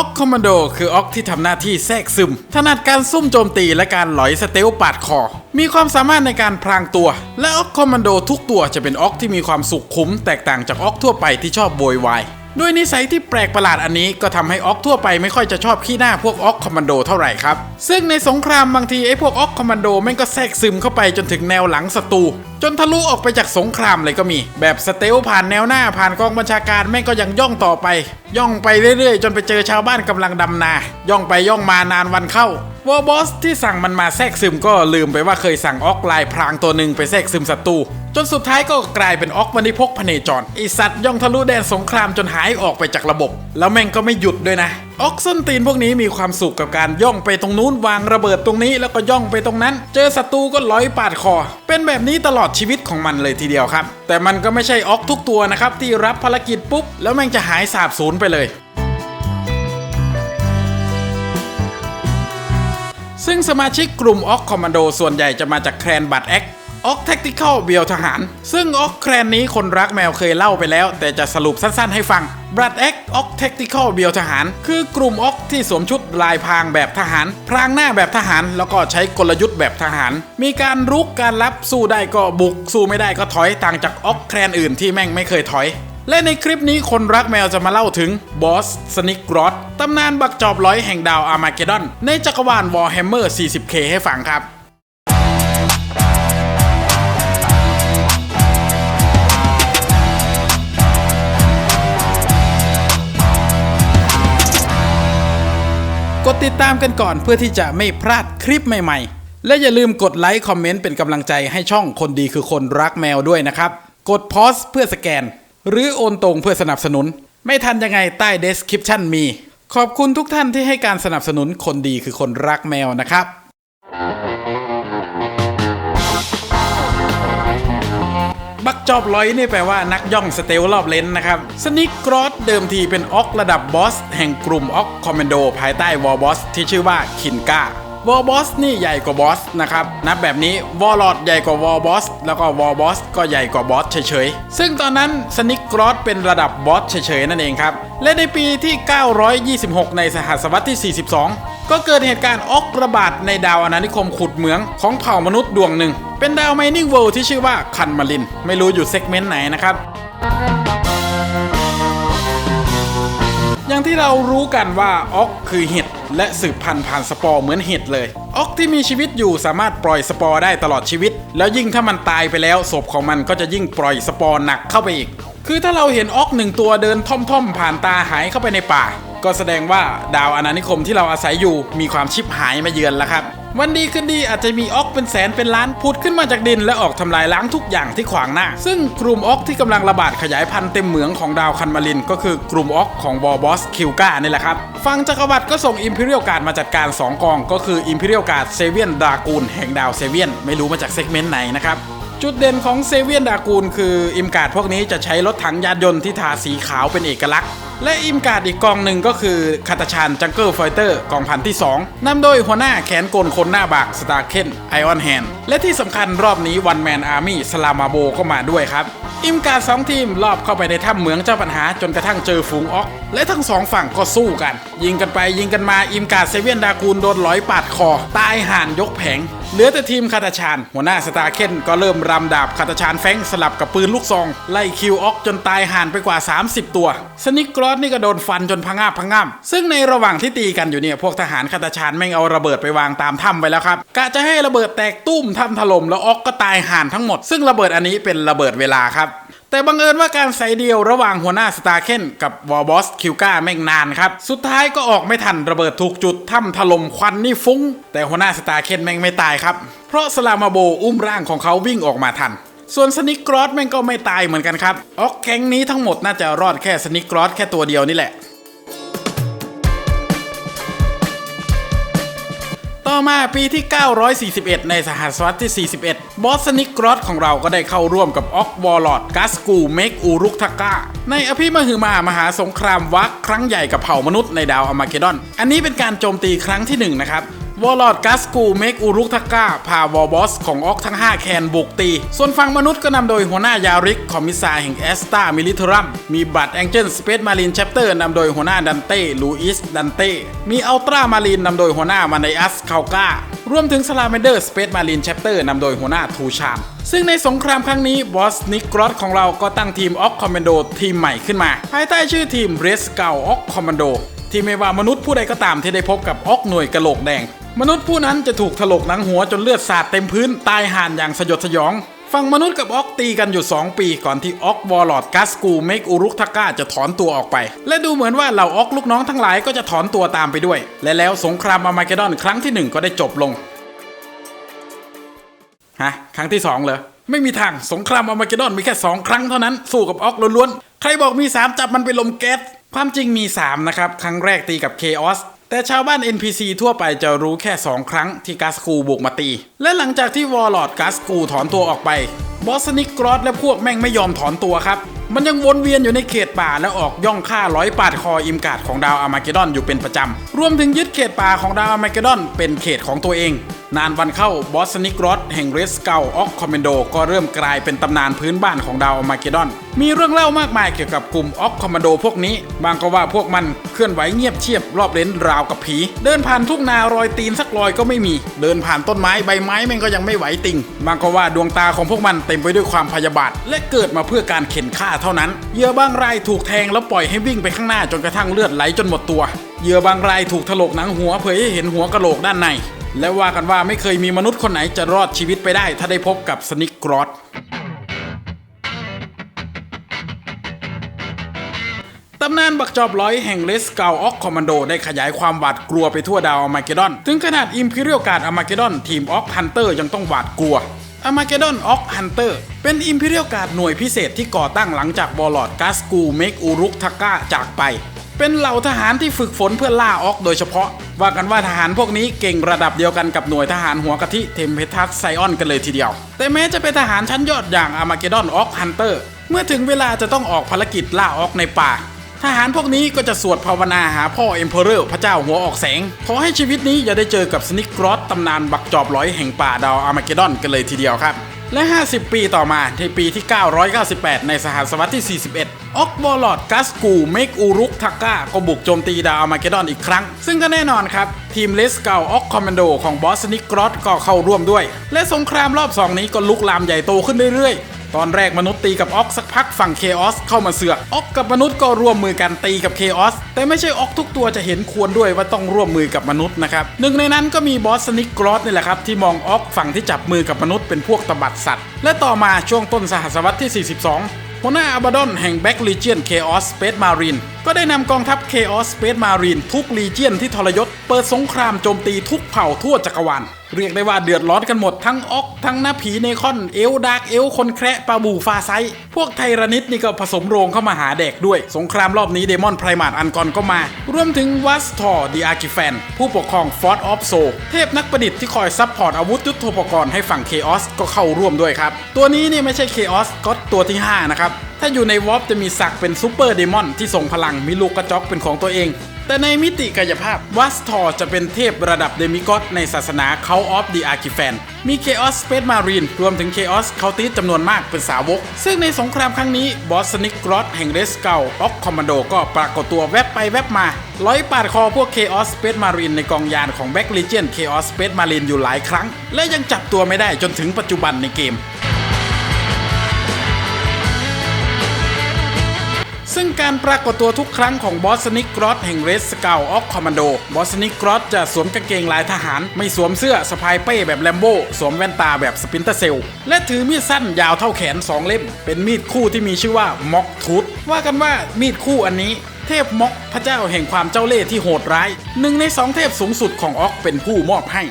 ออกคอมมานโดคือออกที่ทำหน้าที่แทรกซึม ถนัดการซุ่มโจมตีและการหลอยสเตลปาดคอ มีความสามารถในการพรางตัว และออกคอมมานโดทุกตัวจะเป็นออกที่มีความสุขขุมแตกต่างจากออกทั่วไปที่ชอบโวยวาย ด้วยนิสัยที่แปลกประหลาดอันนี้ก็ทำให้ออกทั่วไปไม่ค่อยจะชอบขี้หน้าพวกออกคอมมานโดเท่าไหร่ครับ ซึ่งในสงครามบางทีไอ้พวกออกคอมมานโดแม่งก็แทรกซึมเข้าไปจนถึงแนวหลังศัตรูจนทะลุออกไปจากสงครามเลยก็มี แบบสเตลผ่านแนวหน้าผ่านกองบัญชาการแม่งก็ยังย่องต่อไป ย่องไปเรื่อยๆ จนไปเจอชาวบ้านกำลังดำนา ย่องไปย่องมานานวันเข้า วอร์บอสที่สั่งมันมาแทรกซึมก็ลืมไปว่าเคยสั่งออกไลน์พรางตัวหนึ่งไปแทรกซึมศัตรูจนสุดท้ายก็กลายเป็นออกวันิพกพเนจรไอสัตว์ย่องทะลุแดนสงครามจนหายออกไปจากระบบ แล้วแม่งก็ไม่หยุดด้วยนะ ออกส้นตีนพวกนี้มีความสุขกับการย่องไปตรงนู้นวางระเบิดตรงนี้แล้วก็ย่องไปตรงนั้น เจอศัตรูก็ร้อยปาดคอ เป็นแบบนี้ตลอดชีวิตของมันเลยทีเดียวครับ แต่มันก็ไม่ใช่ออกทุกตัวนะครับที่รับภารกิจปุ๊บแล้วแม่งจะหายสาบสูญไปเลย ซึ่งสมาชิกกลุ่มออกคอมมานโดส่วนใหญ่จะมาจากแครนบัตแอคออกแท็กติคอลเบียวทหาร ซึ่งออกแครนนี้คนรักแมวเคยเล่าไปแล้ว แต่จะสรุปสั้นๆให้ฟังบัตแอคออกแท็กติคอลเบียวทหาร คือกลุ่มออกที่สวมชุดลายพรางแบบทหาร พรางหน้าแบบทหาร แล้วก็ใช้กลยุทธ์แบบทหาร มีการรุกการรับสู้ได้ก็บุก สู้ไม่ได้ก็ถอยต่างจากออกแครนอื่นที่แม่งไม่เคยถอย และในคลิปนี้คนรักแมวจะมาเล่าถึงบอสสนิกรอดตำนานบักจอบร้อยแห่งดาวอาร์มาเกดอน ในจักรวาลวอร์แฮมเมอร์ 40K ให้ฟังครับกดติดตามกันก่อนเพื่อที่จะไม่พลาดคลิปใหม่ๆ และอย่าลืมกดไลค์คอมเมนต์เป็นกำลังใจให้ช่องคนดีคือคนรักแมวด้วยนะครับ กดพอสเพื่อสแกน หรือโอนตรงเพื่อสนับสนุน ไม่ทันยังไงใต้ description มี ขอบคุณทุกท่านที่ให้การสนับสนุนคนดีคือคนรักแมวนะครับบักจอบลอยนี่แปลว่านักย่องสเตลรอบเลนนะครับสนิกกรอสเดิมทีเป็นออกระดับบอส แห่งกลุ่มออกคอมมานโด ภายใต้วอลบอสที่ชื่อว่าคินกา วอลบอสนี่ใหญ่กว่าบอสนะครับนับแบบนี้วอลลอดใหญ่กว่าวอลบอสแล้วก็วอลบอสก็ใหญ่กว่าบอสเฉยๆ ซึ่งตอนนั้นสนิกกรอสเป็นระดับบอสเฉยๆ นั่นเองครับ และในปีที่ 926 ในสหัสวรรษที่ 42 ก็เกิดเหตุการณ์ออกระบาดในดาวอาณานิคมขุดเหมืองของเผ่ามนุษย์ดวงหนึ่ง เป็นดาวไมนิ่งเวิลด์ที่ชื่อว่าคันมาริน ไม่รู้อยู่เซกเมนต์ไหนนะครับอย่างที่เรารู้กันว่าออกคือเห็ด และสืบพันธุ์ผ่านสปอร์เหมือนเห็ดเลย ออกที่มีชีวิตอยู่สามารถปล่อยสปอร์ได้ตลอดชีวิต แล้วยิ่งถ้ามันตายไปแล้วศพของมันก็จะยิ่งปล่อยสปอร์หนักเข้าไปอีก คือถ้าเราเห็นออกหนึ่งตัวเดินท่อมๆผ่านตาหายเข้าไปในป่า ก็แสดงว่าดาวอาณานิคมที่เราอาศัยอยู่มีความชิบหายมาเยือนแล้วครับ วันดีคืนดีอาจจะมีออกเป็นแสนเป็นล้านพุดขึ้นมาจากดินและออกทำลายล้างทุกอย่างที่ขวางหน้า ซึ่งกลุ่มออกที่กำลังระบาดขยายพันธุ์เต็มเหมืองของดาวคันมาริน ก็คือกลุ่มออกของบอบอสคิวกานี่แหละครับฝั่งจักรวรรดิก็ส่งอิมพีเรียลการ์ดมาจัดการ 2 กอง ก็คืออิมพีเรียลการ์ดเซเวียนดากูลแห่งดาวเซเวียนไม่รู้มาจากเซกเมนต์ไหนนะครับ จุดเด่นของเซเวียนดากูลคืออิมการ์ดพวกนี้จะใช้รถถังยานยนต์ที่ทาสีขาวเป็นเอกลักษณ์ และอิมการ์ดอีกกองหนึ่งก็คือคาตาชานจังเกิลไฟเตอร์กองพันที่ 2นำโดยหัวหน้าแขนกลคนหน้าบากสตาร์เคนไอออนแฮนและที่สำคัญรอบนี้วันแมนอาร์มี่สลามาโบก็มาด้วยครับ อิมการ์ดสองทีมรอบเข้าไปในถ้ำเหมืองเจ้าปัญหาจนกระทั่งเจอฝูงออกและทั้งสองฝั่งก็สู้กัน ยิงกันไปยิงกันมาอิมการ์ดเซเวียนดากูลโดนหลอยปาดคอตายห่านยกแผง เหลือแต่ทีมคาตาชานหัวหน้าสตาร์เคนก็เริ่มรำดาบคาตาชานแฟงสลับกับปืนลูกซอง ไล่คิวออกจนตายห่านไปกว่า 30 ตัว สนิกกรอสนี่ก็โดนฟันจนพังงาบพังงามซึ่งในระหว่างที่ตีกันอยู่เนี่ยพวกทหารคาตาชานแม่งเอาระเบิดไปวางตามถ้ำไว้แล้วครับกะจะให้ระเบิดแตกตุ้มถ้ำถล่มแล้วออกก็ตายห่านทั้งหมด ซึ่งระเบิดอันนี้เป็นระเบิดเวลาครับ แต่บังเอิญว่าการใส่เดียวระหว่างหัวหน้าสตาร์เคนกับวอลบอสคิวก้าแม่งนานครับ สุดท้ายก็ออกไม่ทันระเบิดถูกจุดถ้ำถล่มควันนี่ฟุ้ง แต่หัวหน้าสตาร์เคนแม่งไม่ตายครับ เพราะสลามาโบอุ้มร่างของเขาวิ่งออกมาทัน ส่วนสนิกกรอสแม่งก็ไม่ตายเหมือนกันครับออกแก๊งนี้ทั้งหมดน่าจะรอดแค่สนิกกรอสแค่ตัวเดียวนี่แหละต่อมาปีที่ 941 ในสหัสวรรษที่ 41 บอสนิกรอสของเราก็ได้เข้าร่วมกับออกวอลลอดกัสกูเมกอูรุกทาก้าในอภิมหือมามหาสงครามวักครั้งใหญ่กับเผ่ามนุษย์ในดาวอามาเกดอน อันนี้เป็นการโจมตีครั้งที่หนึ่งนะครับ วอลลอดกัสกูเมกอูรุกทักกาพาวอลบอสของออกทั้ง 5 แคนบุกตี ส่วนฝั่งมนุษย์ก็นำโดยหัวหน้ายาริกคอมมิสซาแห่งแอสตามิลิเทรัม มีบัตแองเจิลสเปซมารีนแชปเตอร์นำโดยหัวหน้าดันเต้ลูอิสดันเต้ มีอัลตรามารีนนำโดยหัวหน้ามาไนอัสคาลการวมถึงสลาเมเดอร์สเปซมารีนแชปเตอร์นำโดยหัวหน้าทูชามซึ่งในสงครามครั้งนี้บอสนิกรอสของเราก็ตั้งทีมออกคอมมานโดทีมใหม่ขึ้นมา ภายใต้ชื่อทีมเรสเกาออกคอมมานโดที่ไม่ว่ามนุษย์ผู้ใดก็ตามที่ได้พบกับออกหน่วยกะโหลกแดง มนุษย์ผู้นั้นจะถูกถลกหนังหัวจนเลือดสาดเต็มพื้นตายห่านอย่างสยดสยองฝั่งมนุษย์กับออกตีกันอยู่ 2 ปีก่อนที่ออกวอลลอดกัสกูเมกอุรุกทาก้าจะถอนตัวออกไป และดูเหมือนว่าเหล่าออกลูกน้องทั้งหลายก็จะถอนตัวตามไปด้วย และแล้วสงครามอามาเกดอนครั้งที่หนึ่งก็ได้จบลง ฮะ ครั้งที่ 2 เหรอ ไม่มีทางสงครามอามาเกดอนมีแค่ 2 ครั้งเท่านั้น สู้กับออกล้วนๆ ใครบอกมี 3 จับมันไปลมแก๊สความจริงมี 3 นะครับ ครั้งแรกตีกับเคออส แต่ชาวบ้าน NPC ทั่วไปจะรู้แค่ 2 ครั้งที่กัสคูบุกมาตี และหลังจากที่วอลลอดกัสคูถอนตัวออกไป บอสนิกกรอสและพวกแม่งไม่ยอมถอนตัวครับ มันยังวนเวียนอยู่ในเขตป่าและออกย่องฆ่าร้อยปาดคออิมการ์ดของดาวอามาเกดอนอยู่เป็นประจำ รวมถึงยึดเขตป่าของดาวอามาเกดอนเป็นเขตของตัวเอง นานวันเข้าบอสนิกรอสแห่งเรสเกาออกคอมเมนโดก็เริ่มกลายเป็นตำนานพื้นบ้านของดาวอมาเกดอน มีเรื่องเล่ามากมายเกี่ยวกับกลุ่มออกคอมมานโดพวกนี้ บางก็ว่าพวกมันเคลื่อนไหวเงียบเชียบรอบเลนราวกับผี เดินผ่านทุ่งนารอยตีนสักรอยก็ไม่มี เดินผ่านต้นไม้ใบไม้แม่งก็ยังไม่ไหวติง บางก็ว่าดวงตาของพวกมันเต็มไปด้วยความพยาบาทและเกิดมาเพื่อการเข็นฆ่าเท่านั้นเหยื่อบางรายถูกแทงแล้วปล่อยให้วิ่งไปข้างหน้าจนกระทั่งเลือดไหลจนหมดตัวเหยื่อบางรายถูกถลกหนังหัวเผยให้เห็นหัวกะโหลกด้านใน และว่ากันว่าไม่เคยมีมนุษย์คนไหนจะรอดชีวิตไปได้ ถ้าได้พบกับสนิกกรอสตำนานบักจอบร้อยแห่งเลสเกาออกคอมมานโดได้ขยายความหวาดกลัวไปทั่วดาวอามาเกดอน ถึงขนาดอิมพีเรียลการ์ดอามาเกดอน ทีมออกฮันเตอร์ยังต้องหวาดกลัวอามาเกดอนออกฮันเตอร์เป็นอิมพีเรียลการ์ดหน่วยพิเศษที่ก่อตั้งหลังจากบอลลอดกัสกูเมกอูรุกทาก้าจากไป เป็นเหล่าทหารที่ฝึกฝนเพื่อล่าออกโดยเฉพาะ ว่ากันว่าทหารพวกนี้เก่งระดับเดียวกันกับหน่วยทหารหัวกะทิเทมเพทัสไซออนกันเลยทีเดียว แต่แม้จะเป็นทหารชั้นยอดอย่างอาร์มาเกดอนออกฮันเตอร์เมื่อถึงเวลาจะต้องออกภารกิจล่าออกในป่า ทหารพวกนี้ก็จะสวดภาวนาหาพ่อเอ็มเพอเรอร์พระเจ้าหัวออกแสง ขอให้ชีวิตนี้อย่าได้เจอกับสนิกกรอสตำนานบักจอบร้อยแห่งป่าดาวอาร์มาเกดอนกันเลยทีเดียวครับและ 50 ปีต่อมาในปีที่ 998 ในสหัสวรรษที่ 41 ออก บอลอดกัสกูเมกอูรุกทาก้าก็บุกโจมตีดาวอามาเกดอนอีกครั้ง ซึ่งก็แน่นอนครับ ทีมเลสเกาออกคอมมานโดของบอสนิกกรอสก็เข้าร่วมด้วย และสงครามรอบ2นี้ก็ลุกลามใหญ่โตขึ้นเรื่อยๆ ตอนแรกมนุษย์ตีกับออกสักพักฝั่งเคออสเข้ามาเสือกออกกับมนุษย์ก็ร่วมมือกันตีกับเคออสแต่ไม่ใช่ออกทุกตัวจะเห็นควรด้วยว่าต้องร่วมมือกับมนุษย์นะครับหนึ่งในนั้นก็มีบอสสนิกกรอสนี่แหละครับที่มองออกฝั่งที่จับมือกับมนุษย์เป็นพวกตบัดสัตว์ และต่อมาช่วงต้นสหัสวรรษที่ 42หัวหน้าอาบาดอนแห่งแบ็กลีเจียนเคออสสเปซมารีนก็ได้นำกองทัพเคออสสเปซมารีนทุกลีเจียนที่ทรยศ เปิดสงครามโจมตีทุกเผ่าทั่วจักรวาล เรียกได้ว่าเดือดร้อนกันหมดทั้งออกทั้งหน้าผีเนคอน เอลดาร์กเอลคนแคระปาบูฟาไซ พวกไทรนิดนี่ก็ผสมโรงเข้ามาหาแดกด้วย สงครามรอบนี้เดมอนไพรมาดอันกอนก็มา รวมถึงวัสทอร์ดีอาร์กิแฟน ผู้ปกครองฟอร์ดออฟโซเทพนักประดิษฐ์ที่คอยซัพพอร์ตอาวุธยุทโธปกรณ์ให้ฝั่งเคออสก็เข้าร่วมด้วยครับ ตัวนี้นี่ไม่ใช่เคออสก็ตัวที่ 5 นะครับถ้าอยู่ในวอปจะมีศักดิ์เป็นซูเปอร์เดมอนที่ทรงพลังมีลูกกระจอกเป็นของตัวเอง แต่ในมิติกายภาพวัสทอร์จะเป็นเทพระดับเดมิกอสในศาสนาเขาออฟดีอาร์คิแฟน มีเคออสสเปซมารีนรวมถึงเคออสเคาติสจำนวนมากเป็นสาวก ซึ่งในสงครามครั้งนี้บอสนิกกรอสแห่งเรสเกลออกคอมมานโดก็ปรากฏตัวแวบไปแวบมาร้อยปาดคอพวกเคออสสเปซมารีนในกองยานของแบ็กลีเจียนเคออสสเปซมารีนอยู่หลายครั้ง และยังจับตัวไม่ได้จนถึงปัจจุบันในเกม ซึ่งการปรากฏตัวทุกครั้งของบอสนิกรอสแห่งเรสสเกลออกคอมมานโด บอสนิกรอสจะสวมกางเกงลายทหาร ไม่สวมเสื้อสะพายเป้แบบแลมโบสวมแว่นตาแบบสปินเตอร์เซล และถือมีดสั้นยาวเท่าแขน 2 เล่ม เป็นมีดคู่ที่มีชื่อว่าม็อกทูธว่ากันว่ามีดคู่อันนี้เทพม็อกพระเจ้าแห่งความเจ้าเล่ห์ที่โหดร้ายหนึ่งในสองเทพสูงสุดของออกเป็นผู้มอบให้